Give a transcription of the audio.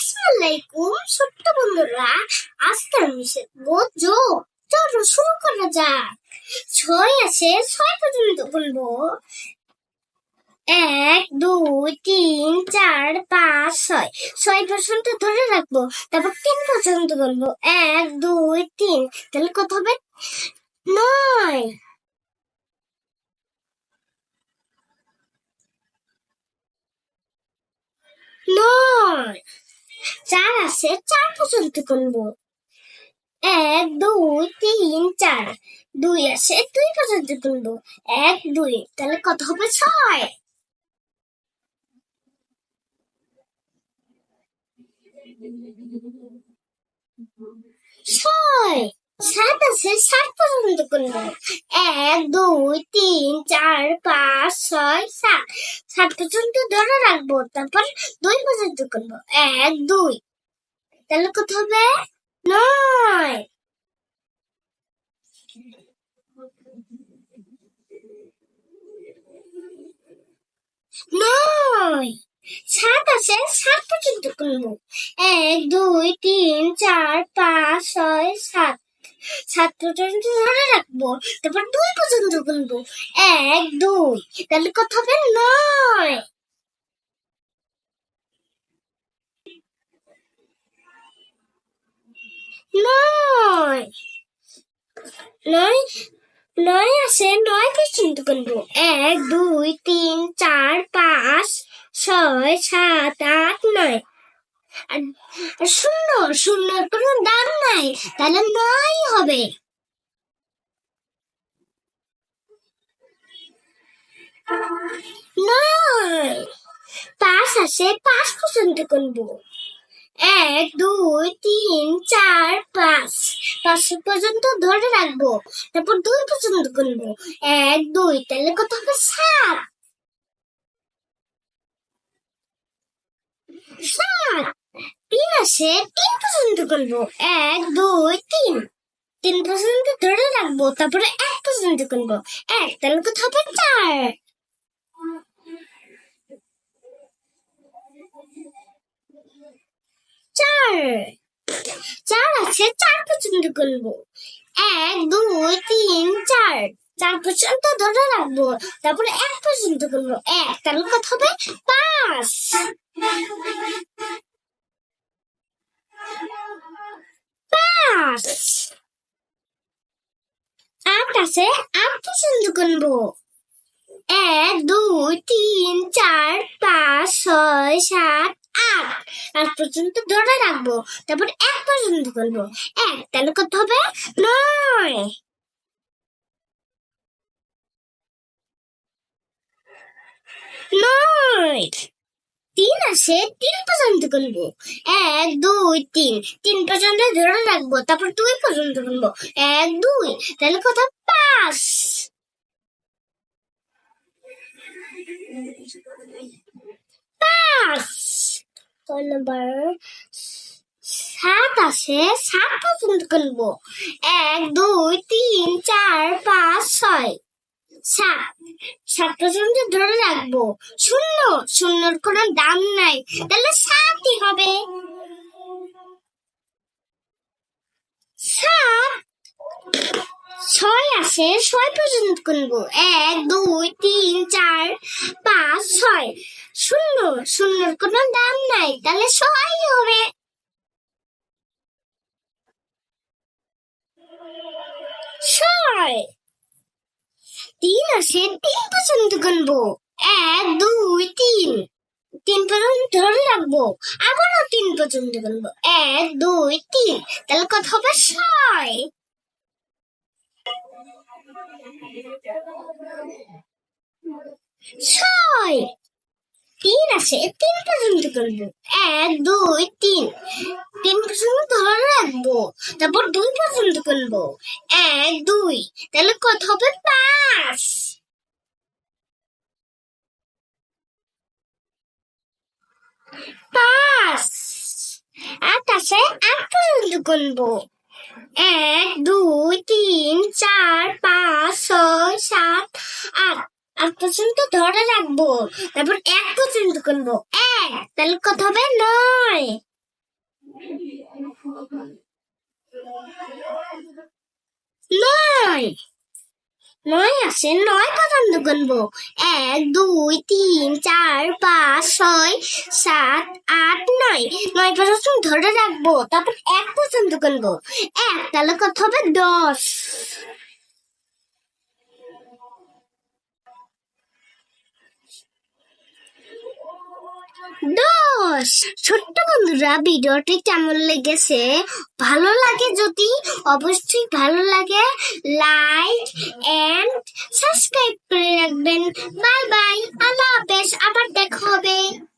আসসালামাইকুম ছোট্ট বন্ধুরা আজকে আমি শিখব চলো শুরু করা যাক। ছয় আছে, ছয় পর্যন্ত বলব। এক, দুই, তিন, চার, পাঁচ, ছয়। ছয় পর্যন্ত ধরে রাখব, তারপর তিন পর্যন্ত বলব। এক, দুই, তিন। তাহলে কত হবে? নয়। নয়। চার আছে, চার পর্যন্ত গুনবো। এক, দুই, তিন, চার। দুই আছে, দুই পর্যন্ত গুনবো। এক, দুই, তাহলে কত হবে? ছয়। ছয়। সাত আছে সাত পর্যন্ত গুনবো এক, দুই, তিন, চার, পাঁচ, ছয়, সাত। সাত পর্যন্ত ধরে রাখব, তারপর দুই পর্যন্ত গুনবো এক, দুই। তাহলে কত হবে? নয়। নয়। সাত আছে সাত পর্যন্ত গুনবো এক, দুই, তিন, চার, পাঁচ, ছয়, সাত। পর্যন্ত ধরে রাখব, তারপর দুই পর্যন্ত গুনবো এক, দুই। তাহলে কত হবে? নয়। আছে নয় এক, দুই, তিন, চার, পাঁচ, ছয়, সাত, আট, নয়। শূন্য শূন্যর কোনো দাম নাই, তাহলে নয় হবে। পাঁচ আছে পাঁচ পর্যন্ত গুনবো। এক, দুই, তিন, চার, পাঁচ। পাঁচ পর্যন্ত ধরে রাখব, তারপর দুই পর্যন্ত গুনবো। এক, দুই, তাহলে কত হবে সাত? আছে তিন পর্যন্ত গুনবো এক, দুই, তিন। তিন পর্যন্ত ধরে রাখব, তারপরে এক পর্যন্ত গুনবো এক, তাহলে কত হবে চার চার। চার আছে, চার পর্যন্ত গুনবো এক, দুই, তিন, চার। চার পর্যন্ত ধরে রাখব, তারপরে এক পর্যন্ত গুনবো এক, তাহলে কত হবে পাঁচ। পাঁচ আট গুনবো এক, দুই, তিন, চার, পাঁচ, ছয়, সাত, আট। পর্যন্ত ধরে রাখব। তারপর এক পর্যন্ত গুনবো এক, তাহলে কত হবে? নয়। নয়। তিন আছে তিন পর্যন্ত গুনবো। এক, দুই, তিন। তিন পর্যন্ত ধরে রাখব, তারপর দুই পর্যন্ত গুনবো। এক, দুই। তাহলে কত পাঁচ পাঁচ নম্বর সাত আছে সাত পর্যন্ত গুনবো। এক, দুই, তিন, চার, পাঁচ, ছয়। সাত। পর্যন্ত ধরে রাখব। শূন্য। শূন্যর দাম নাই। তাহলে হবে। ছয় আছে। ছয় পর্যন্ত এক, দুই, তিন, চার, পাঁচ, ছয়। শূন্য। শূন্যর কোনো দাম নাই। তাহলে ছয়ই হবে। ছয়। তিন আছে তিন পর্যন্ত গুনবো। এক, দুই, তিন। তিন পর্যন্ত ধরে রাখব। আবারও তিন পর্যন্ত গুনবো। এক, দুই, তিন। তাহলে কত হবে? ছয়। ছয়। তিন আছে তিন পর্যন্ত করব এক, দুই, তিন। তিন পর্যন্ত ধরে রাখব। তারপর দুই পর্যন্ত করব। এক, দুই। তাহলে কত হবে? পাঁচ। পাঁচ। আট আছে আট পর্যন্ত এক, দুই, তিন, চার, পাঁচ, ছয়, সাত, আট। আট পর্যন্ত ধরে রাখব। তারপর এক পর্যন্ত গুনবো এক। তাহলে কত হবে? নয়। নয় নয় আছে নয় পছন্দ করব এক, দুই, তিন, চার, পাঁচ, ছয়, সাত, আট, নয়। নয় পছন্দ ধরে রাখব তারপর এক পছন্দ করব এক তাহলে কত হবে? দশ। দশ ছোট্ট বন্ধুরা, ভিডিওটি কেমন লেগেছে? ভালো লাগে যদি, অবশ্যই ভালো লাগে। লাইক এন্ড সাবস্ক্রাইব করে রাখবেন। বাই বাই আল্লাহ হাফেজ, আবার দেখা হবে।